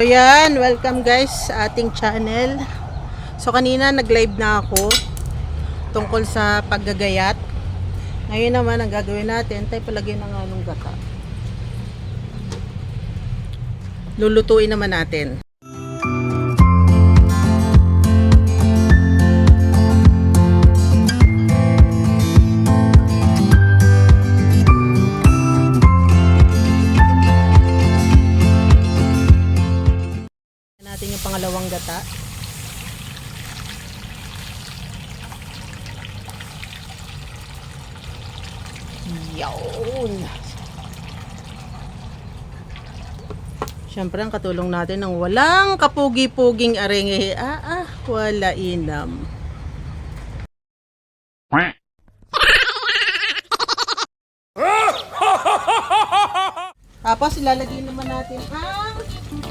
So yan, welcome guys sa ating channel. So kanina nag-live na ako tungkol sa paggagayat. Ngayon naman ang gagawin natin, tayo palagay ng anong gata. Lulutuin naman natin gata. Yun. Siyempre, ang katulong natin ng walang kapugi-puging arenge. Ah, ah, wala inam. Tapos, ilalagay naman natin ang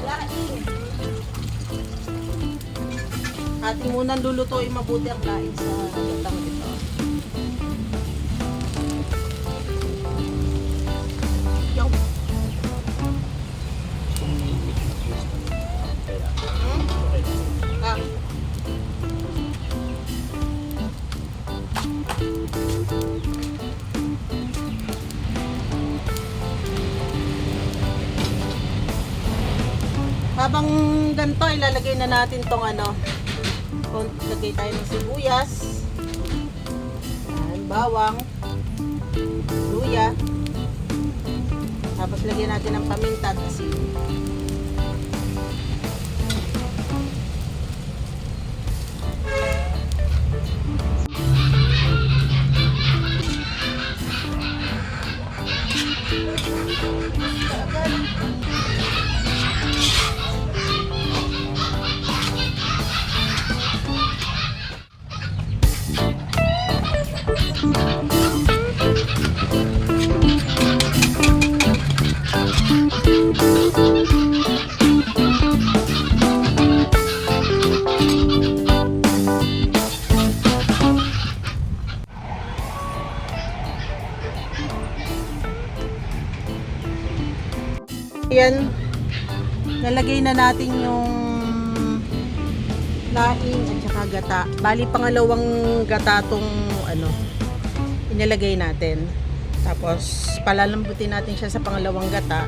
laing. Ating munang lulutuin mabuti ang laing sa gatang ito. Yung. Hmm? Ah. Habang ganito, ilalagay na natin tong ano, kung lagay tayo ng sibuyas, yan, bawang, luya, tapos lagyan natin ng paminta at asin. Yan, nalagay na natin yung laing at saka gata. Bali, pangalawang gata tong inilagay natin. Tapos, palalambutin natin siya sa pangalawang gata.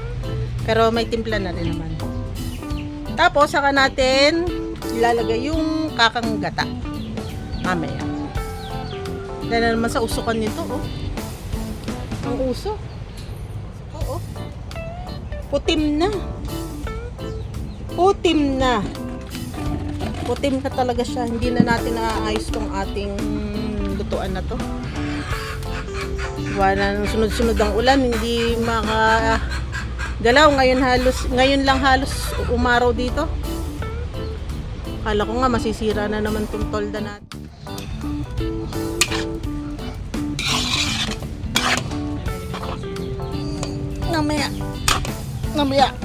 Pero may timpla na rin naman. Tapos, saka natin ilalagay yung kakang gata. Mamaya. Dahil na naman sa usukan nito, oh. Ang uso. Oo. Putim na. Putim na. Putim na talaga siya. Hindi na natin naaayos tong ating lutuan na to. Wala nang sunod-sunod ang ulan. Hindi maka galaw. Ngayon, halos, ngayon lang halos umaraw dito. Kala ko nga masisira na naman tong tolda natin. Namaya. Namaya.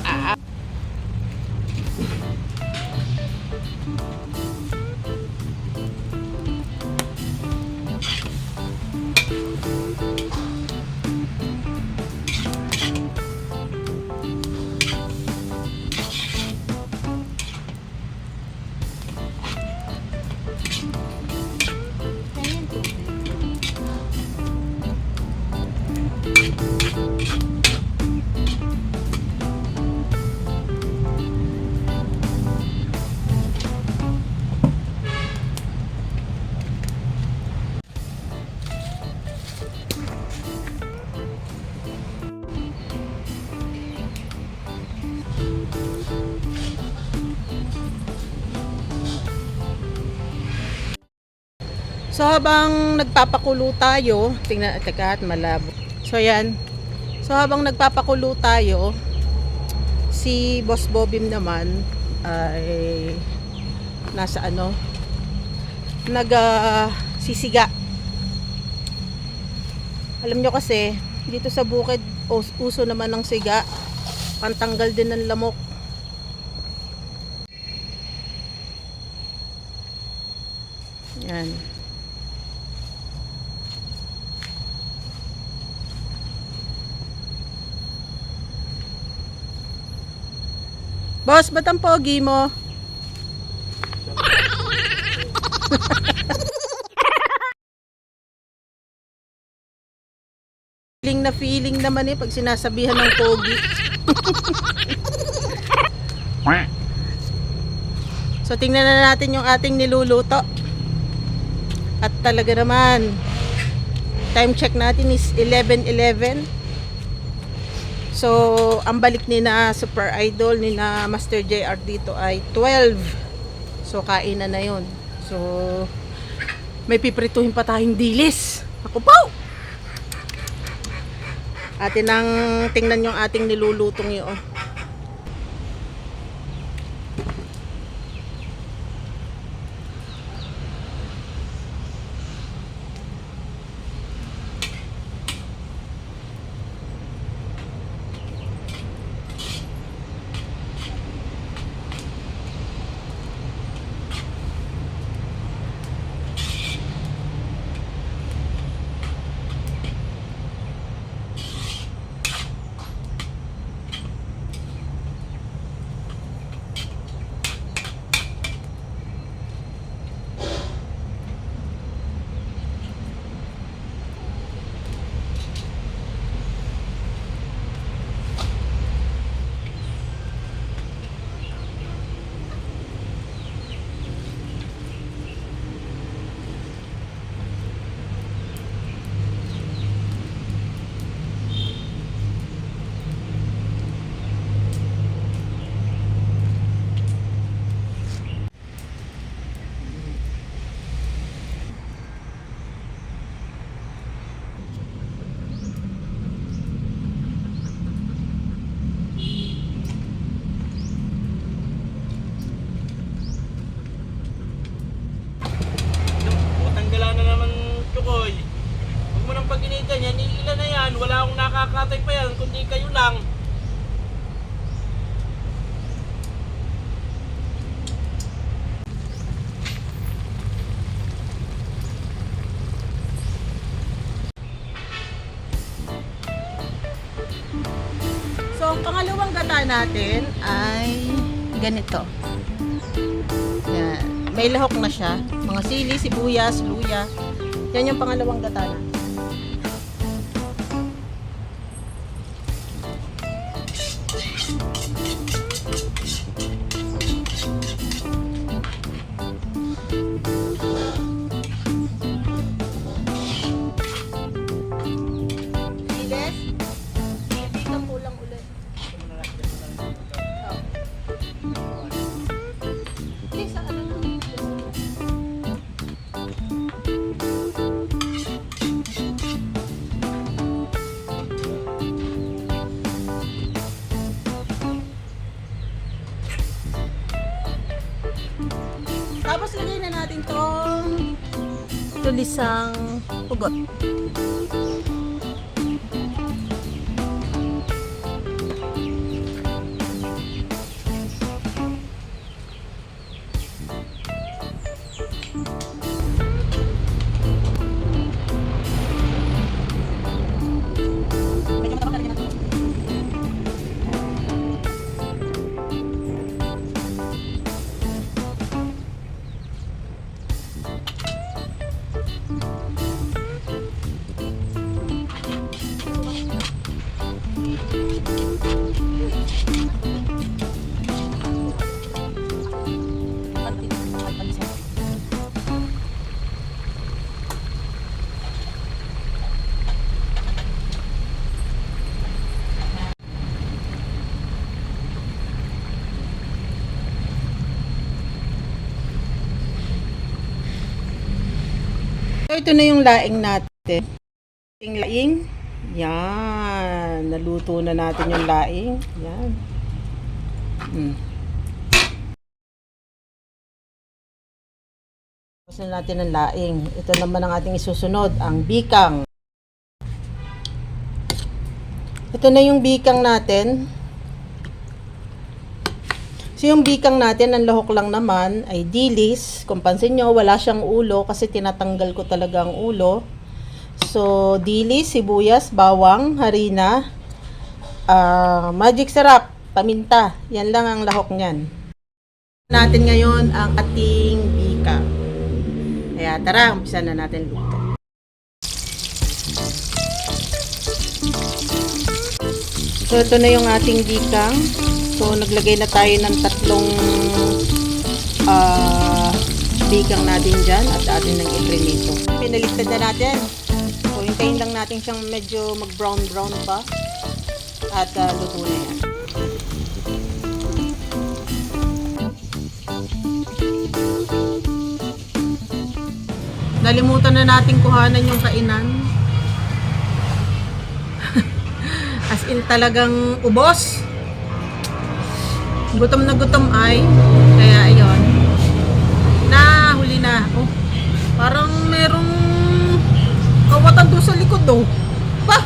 So habang nagpapakulo tayo, tingnan, teka at malabo. So yan. So habang nagpapakulo tayo, si Boss Bobim naman ay nasa ano, nag ah, sisiga. Alam nyo kasi, dito sa bukid, us- uso naman ng siga. Pantanggal din ng lamok. Yan. Boss, ba't ang pogi mo? feeling na feeling naman eh pag sinasabihan ng pogi. so tingnan na natin yung ating niluluto. At talaga naman, time check natin is 11.11. So, ang balik ni na Super Idol, ni na Master JR dito ay 12. So, kainan na yon So, may piprituhin pa tayong dilis. Ako po! Atin ang tingnan yung ating nilulutong yun. Tanggalan na naman, Chukoy. Huwag mo nang paginitan yan. Ilan na yan. Wala akong nakakatay kundi kayo lang. So, ang pangalawang gata natin ay ganito. Yan. May lahok na siya. Mga sili, sibuyas, luya. Yan yung pangalawang gata natin. Tulisang ugot. Ito na yung laing natin. Yung laing. Yan. Naluto na natin yung laing. Yan. Hmm. Tapos na natin ang laing. Ito naman ang ating isusunod, ang bikang. Ito na yung bikang natin. So yung bikang natin, ang lahok lang naman ay dilis. Kung pansin nyo, wala siyang ulo kasi tinatanggal ko talaga ang ulo. So dilis, sibuyas, bawang, harina, ah, magic sarap, paminta. Yan lang ang lahok niyan. Natin ngayon ang ating bika. Kaya tara, umpisa na natin luto. So ito na yung ating bikang. So naglagay na tayo ng tatlong ah bikang natin dyan at atin nang iprimito. Pinaligtad na natin. So hintayin lang natin siyang medyo mag brown brown pa. At ah, luto na yan. Nalimutan na natin kuhanan yung kainan. As in talagang ubos. Gutom na gutom ay. Kaya ayun. Na, huli na. Oh, parang merong kawatan doon sa likod do. Pa!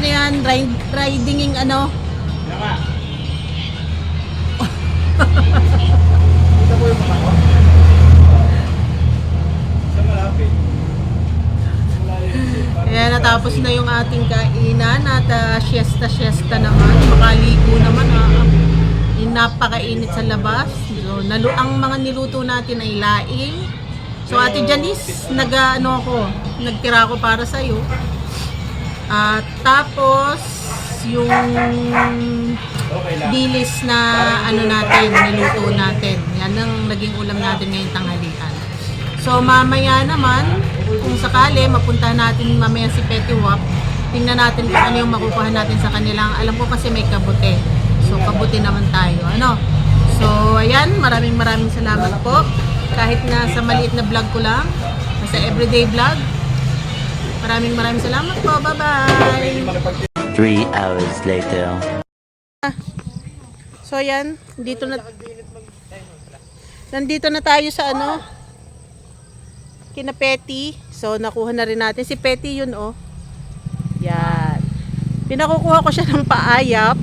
Ano yan? Ride, ridinging ano? Laka. Kita mo yung mata ko? Sa malapit. Kaya natapos na yung ating kainan at ah, siesta-siesta naman. Makaligo naman ah. Yung napakainit sa labas. So, nalu ang mga niluto natin ay laing. So Ate Janice, nag ano ako, nagtira ako para sa iyo. At tapos yung dilis na ano natin, niluto natin. Yan ang naging ulam natin ngayong tanghalian. So mamaya naman, kung sakali, mapunta natin mamaya si Petty Wap, tingnan natin kung ano yung makukuha natin sa kanilang. Alam ko kasi may kabute. So kabute naman tayo. Ano? So ayan, maraming maraming salamat po. Kahit na sa maliit na vlog ko lang, sa everyday vlog. Maraming maraming salamat po. Bye-bye! Three hours later. So ayan, dito na Nandito na tayo sa ano kina Petty. So nakuha na rin natin si Petty yun oh. Yan. Pinakukuha ko siya ng paayap.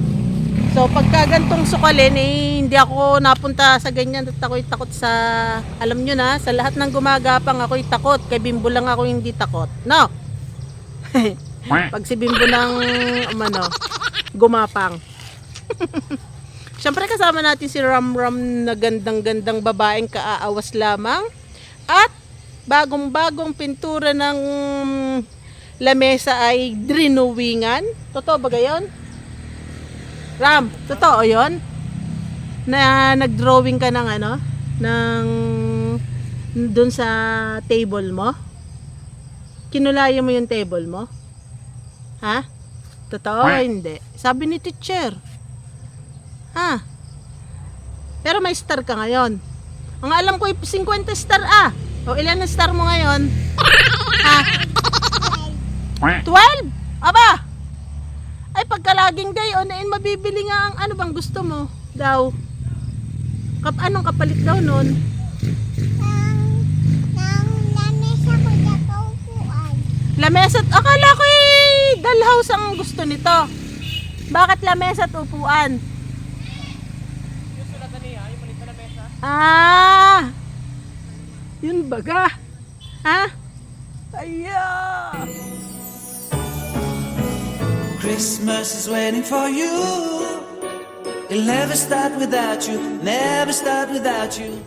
So pagka gantong sukalin eh, hindi ako napunta sa ganyan at ako'y takot sa alam nyo na, sa lahat ng gumagapang ako'y takot. Kay Bimbo lang ako hindi takot. No. Pag si Bimbo ng umano, gumapang. Siyempre kasama natin si Ram Ram na gandang-gandang babaeng kaaawas lamang. At bagong-bagong pintura ng lamesa ay drinowingan. Totoo ba gayon? Ram, totoo yon? Na nag-drawing ka ng ano? Ng dun sa table mo? Kinulayan mo yung table mo? Ha? Totoo? Hindi. Sabi ni teacher. Ha? Pero may star ka ngayon. Ang alam ko, 50 star ah. O ilan na star mo ngayon? Ha? 12? Aba! Ay, pagkalaging gayon, eh, mabibili nga ang ano bang gusto mo daw. Kap anong kapalit daw nun? Lamesa at akala ko eh, dalhouse ang gusto nito. Bakit lamesa at upuan? Yung sulatan niya, yung maliit na mesa. Ah! Yun baga. Ha? Aya! Christmas is waiting for you. It'll never start without you, never start without you.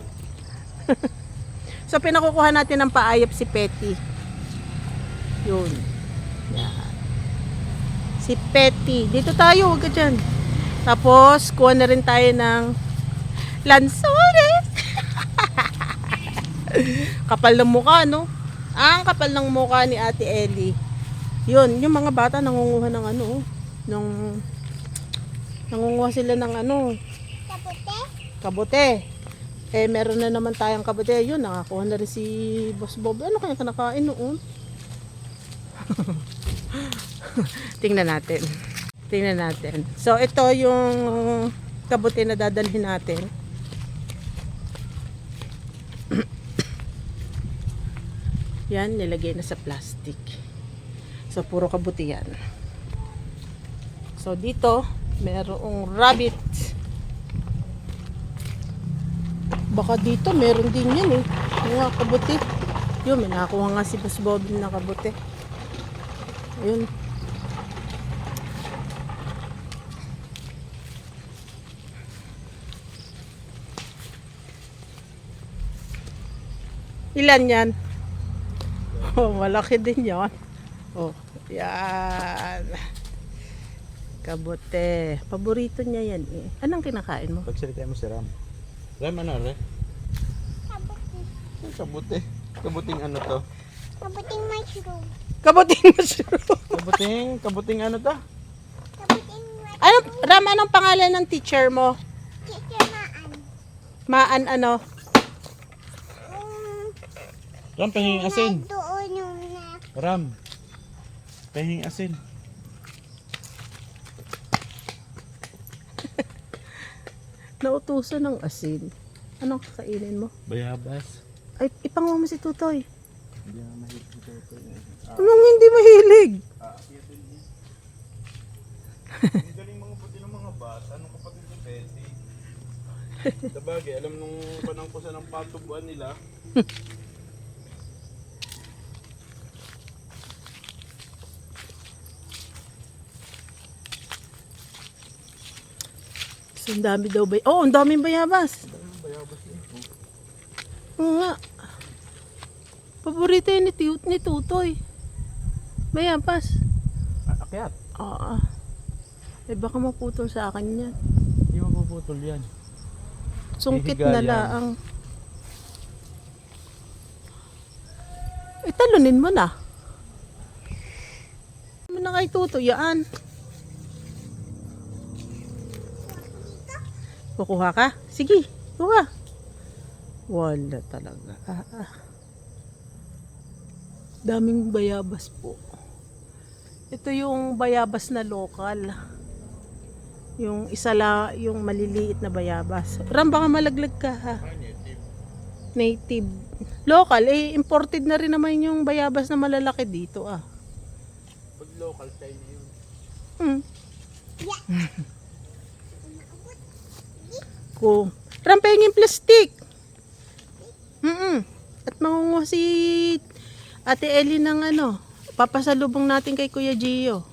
So pinakukuha natin ng paayap si Petty. Yun. Yan. Si Petty. Dito tayo, huwag ka dyan. Tapos, kuha na rin tayo ng lansones. kapal ng mukha, no? Ah, ang kapal ng mukha ni Ate Ellie. Yun, yung mga bata nangunguha ng ano, oh, ng nangunguha sila ng ano, kabote. Eh, meron na naman tayong kabote. Yun, nakakuha na rin si Boss Bob. Ano kaya kanakain noon? Tingnan natin. Tingnan natin. So, ito yung kabote na dadalhin natin. Yan, nilagay na sa plastic. So, puro kabuti yan. So, dito, merong rabbit. Baka dito, meron din yan eh. Mga kabuti. Yun, may nakakuha nga si Boss Bobby na kabuti. Ayun. Ilan yan? Oh, malaki din yan. Oh yan. Kabote. Paborito niya yan eh. Anong kinakain mo? Pagsalita mo si Ram. Ram, ano, Ram? Kabuti. Kabuting ano to? Kabuting mushroom. Kabuting mushroom. Kabuting, kabuting ano to? Kabuting mushroom. ano, Ram, anong pangalan ng teacher mo? Kikimaan. Maan ano? Um, Ram, pahinging asin. doon yung. Ram. Pahinging asin. Nautusan ng asin. Anong kakainin mo? Bayabas. Ay, ipangawa mo si Tutoy. Hindi na mahilig ito. Anong hindi mahilig? Ang galing mga puti ng mga bata. Anong kapatid ni Betty? Sabagay, alam nung panangkusan ng patubuan nila. So, ang dami daw ba? Oo, oh, ang daming bayabas. Oo nga. Paborito yun ni, Tiyo- ni Tutoy. Bayabas. Akyat. Oo. Eh baka maputol sa akin yan. Hindi mapuputol yan. Sungkit Hihiga na yan. laang. Eh, talunin mo na. Ano na kay Tuto, yaan. Kukuha ka? Sige, kuha. Wala talaga. Ah, ah. Daming bayabas po. Ito yung bayabas na local. Yung isa la, yung maliliit na bayabas. Ram, baka malaglag ka ha. Native. Local, eh, imported na rin naman yung bayabas na malalaki dito ah. Pag local yun. Hmm. Ko. Ram, pahingin plastic. Mm At mangungo si Ate Ellie ng ano, papasalubong natin kay Kuya Gio.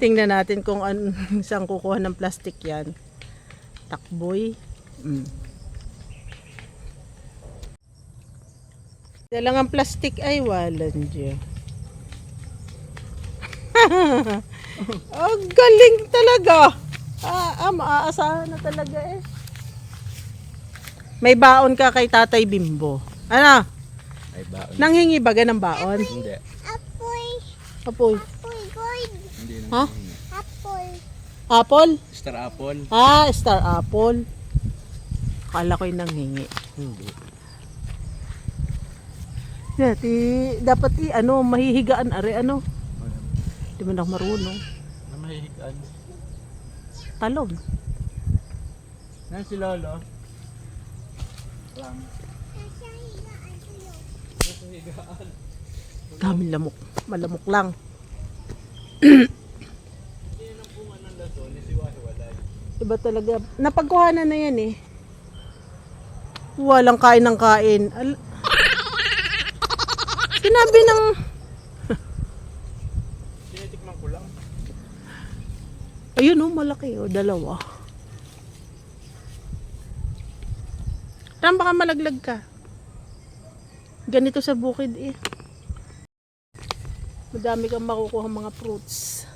Tingnan natin kung an saan kukuha ng plastic yan. Takboy. Mm. Dalang ang plastic ay walan dyan. oh, galing talaga. Ah, ah, maaasahan na talaga eh. May baon ka kay Tatay Bimbo. Ano? Ay ba? Nanghingi ba ng baon? Hindi. Apoy. Apoy. Apoy, gold. Hindi na. Ha? Apoy. Apple? Star apple? Ah, star apple. Kala ko'y nanghingi. Hindi. Yeah, ti, dapat i, ano, mahihigaan are, ano. Di man ako marunong. Na mahihigaan. Talon. Nan si Lolo? Ram. Nasa higaan ko yun. Nasa higaan. Dami lamok. Malamok lang. Iba talaga. Napagkuhanan na yan eh. Walang kain ng kain. Al- Sinabi ng... Tinitikman ko lang. Ayun oh, malaki oh, dalawa. Ram, baka malaglag ka. Ganito sa bukid eh. Madami kang makukuha mga fruits.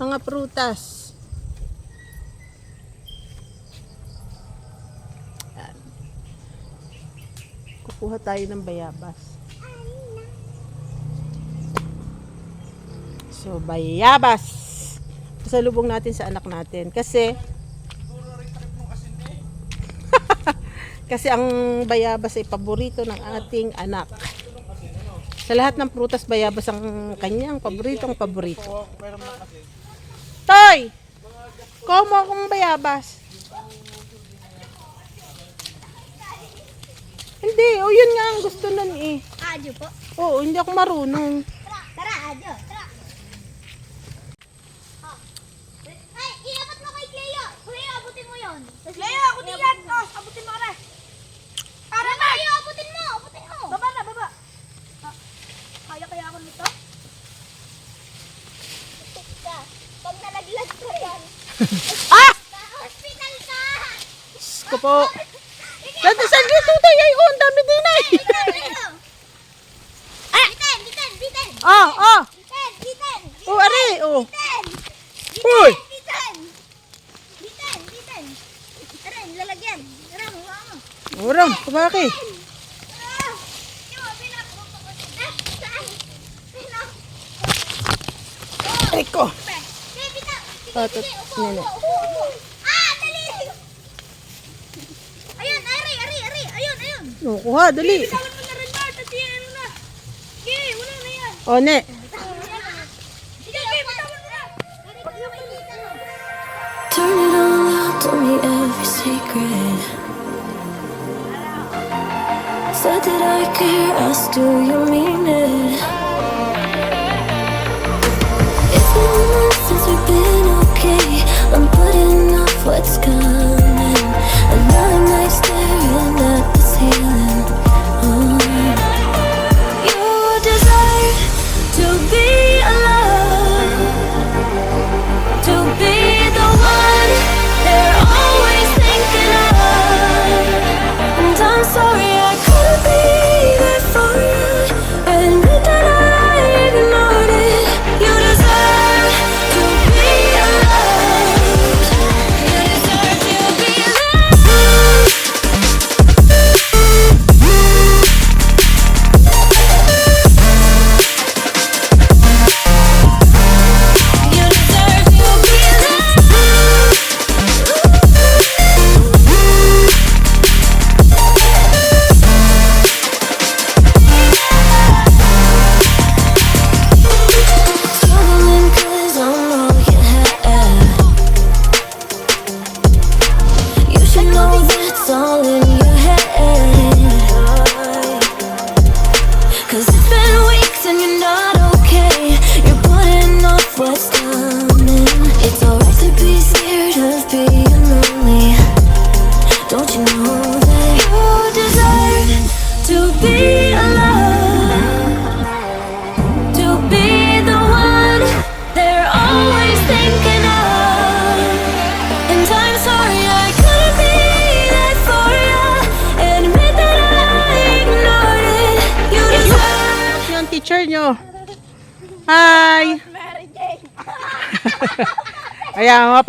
Mga prutas. Yan. Kukuha tayo ng bayabas. So, bayabas. Pasalubong natin sa anak natin. Kasi, kasi ang bayabas ay paborito ng ating anak. Sa lahat ng prutas, bayabas ang kanyang paboritong paborito. Toy! Kuha mo akong bayabas. Hindi, o yun nga ang gusto nun eh. Adyo po. Oo, hindi ako marunong. Tara, tara, Adyo. Tara. Ah. Ay, iabot mo kay Cleo. Cleo, abutin. Cleo, ako din yan. Oh, abutin mo ka na. Para na, abutin mo. Abutin mo. Baba na, baba. Ah, kaya kaya ako nito? ka. Pag nalaglag ko yan. Ah! Hospital ka. Ko po. Dati sa dito tayo ay oh, ang dami din ay. Ah! Bitin! Bitin! Bitin! Oh, oh. Bitin! Bitin! Oh, ari, oh. Bitin! Uy. Bitin! Bitin! Bitin! Tara, lalagyan. Tara, huwa mo. Urang, kumaki. Ah! Yung, bilang. Ah, saan? Bilang. Ay ko. Pe. Sige, bitin. Sige, Ah, sige. tat- Upo, nene. Ayun, ari, ari, ari. Ayun, ayun. Kuha, dali. Yan. Oh, ne. Turn it all out, tell me every secret. Said that I care, asked do you mean it? It's been months since we've been okay. I'm putting off what's coming.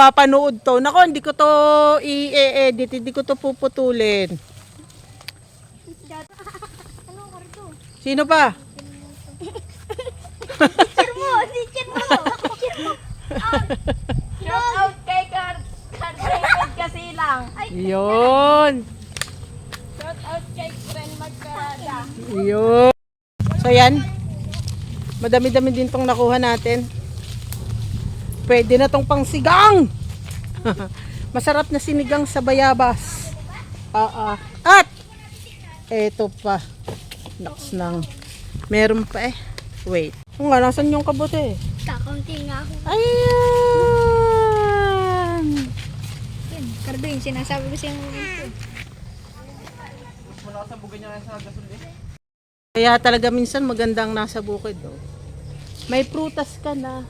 Ayan, mapapanood to. Nako, hindi ko to i-edit. Hindi ko to puputulin. Sino pa? Teacher mo! Teacher mo! Teacher mo! Shout out kay Car... Cartwright kasi lang. Yun. shout out kay Friend Magkarada. Yun. So yan. Madami-dami din tong nakuha natin. Pwede na tong pangsigang. Masarap na sinigang sa bayabas. Ah, ah. At eto pa. Naks nang. Meron pa eh. Wait. Kung nga, nasan yung kabote? Kakaunti nga ako. Ayan. Cardo yung sinasabi ko sa'yo. Kaya talaga minsan magandang nasa bukid. Oh. May prutas ka na.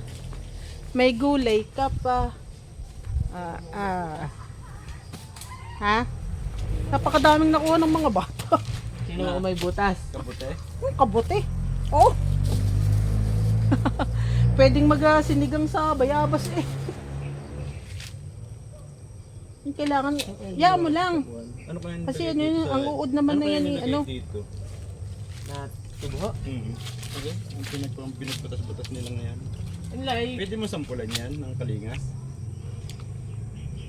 May gulay ka pa. Ah, ah. Ha? Napakadaming nakuha ng mga bata. Sino ang may butas? Kabute? Ang kabote. Oh. Pwedeng mag-sinigang sa bayabas eh. Yung kailangan, ya mo lang. Ano kaya Kasi ano yun, ang uod naman na kaya yan eh, nilagay ano? Dito? Na tubo? Mm. Okay. Ang pinagpang pinagbutas-butas nila ngayon. Ang lay. Pwede mo sampulan yan ng kalingas?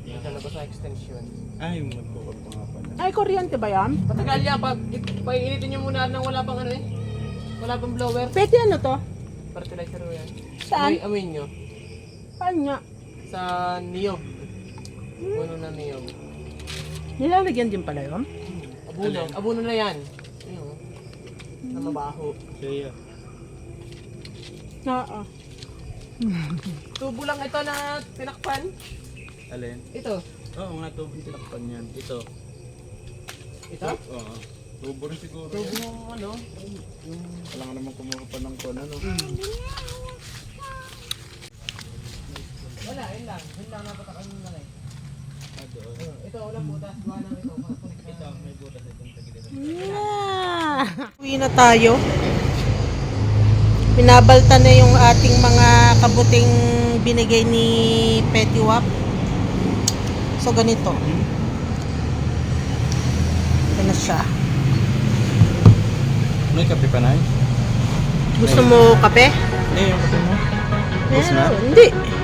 Yung talaga sa extension. Ah, yung magkukul pa nga pala. Ay, kuryente ba yan? Matagal yan. Pag, pag initin nyo muna nang wala pang ano eh. Wala pang blower. Pwede ano to? Fertilizer mo yan. Saan? Amoy, amoy nyo. Saan nga? Sa niyog. Puno na niyog. Nilalagyan din pala yun? Abuno. Abuno na yan. Ayun. Na mabaho. Kaya. Oo. Tubo lang ito na tinakpan. Alin? Ito. Oo, nga tubong tinakpan yan. Ito. Ito? Oo. Tubo rin siguro. Tubo yan. ng ano. Kailangan naman kumuha pa ng kon ano. Wala, yun lang. Yun lang napatakan mo na eh. Ah, doon. Ito, walang butas. Gawa lang ito. Ito, may butas itong tagilid. Yeah. Uwi na tayo. Binabalta na yung ating mga kabuting binigay ni Petty Wap. So, ganito. Ito na siya. May kape pa na eh? Gusto mo kape? Eh, yung kape mo. Tapos na? Hindi.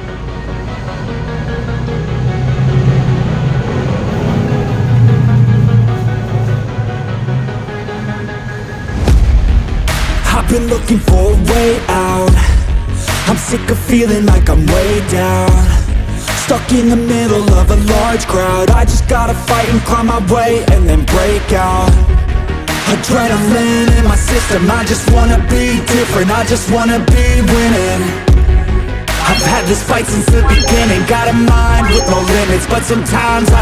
I've been looking for a way out. I'm sick of feeling like I'm way down. Stuck in the middle of a large crowd. I just gotta fight and climb my way and then break out. Adrenaline in my system. I just wanna be different. I just wanna be winning. I've had this fight since the beginning. Got a mind with no limits, but sometimes I